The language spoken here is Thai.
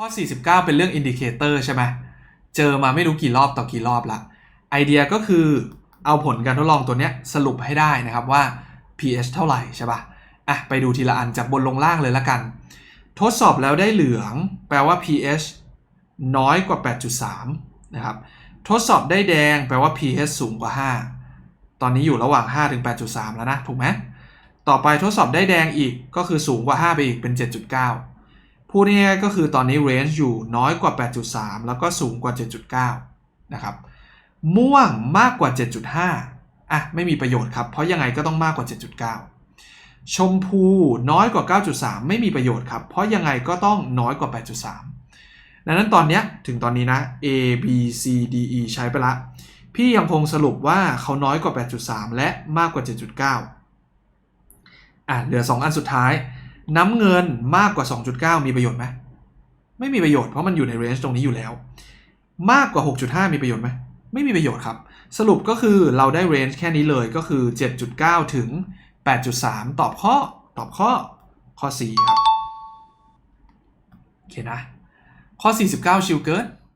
ข้อ 49 เป็นเรื่องอินดิเคเตอร์ใช่ไหม เจอมาไม่รู้กี่รอบต่อกี่รอบละ ไอเดียก็คือเอาผลการทดลองตัวเนี้ยสรุปให้ได้นะครับว่า pH เท่าไหร่ใช่ปะ่ะ อะ ไปดูทีละอันจากบนลงล่างเลยละกัน ทดสอบแล้วได้เหลือง แปลว่า pH น้อยกว่า 8.3 นะครับ ทดสอบได้แดง แปลว่า pH สูงกว่า 5 ตอนนี้อยู่ระหว่าง 5 ถึง 8.3 แล้วนะ ถูกไหม ต่อไปทดสอบได้แดงอีกก็คือสูงกว่า 5 ไปอีกเป็น 7.9 พูดง่ายๆก็คือตอนนี้ range อยู่น้อยกว่า 8.3 แล้วก็สูงกว่า 7.9 นะครับ ม่วงมากกว่า 7.5 อะ ไม่มีประโยชน์ครับ เพราะยังไงก็ต้องมากกว่า 7.9 ชมพูน้อยกว่า 9.3 ไม่มีประโยชน์ครับ เพราะยังไงก็ต้องน้อยกว่า 8.3 ดังนั้นตอนนี้ถึงตอนนี้นะ A B C D E ใช้ไปละ พี่ยังคงสรุปว่าเขาน้อยกว่า 8.3 และมากกว่า 7.9 อะ เหลือ 2 อันสุดท้าย น้ำเงินมากกว่า 2.9 มีประโยชน์ไหมไม่มีประโยชน์เพราะมันอยู่ในเรนจ์ตรงนี้อยู่แล้ว มากกว่า 6.5 มีประโยชน์ไหมไม่มีประโยชน์ครับ สรุปก็คือเราได้เรนจ์แค่นี้เลยก็คือ 7.9 ถึง 8.3 ตอบข้อตอบข้อข้อ 4 ครับ โอเคนะ ข้อ 49 ชิวเกิน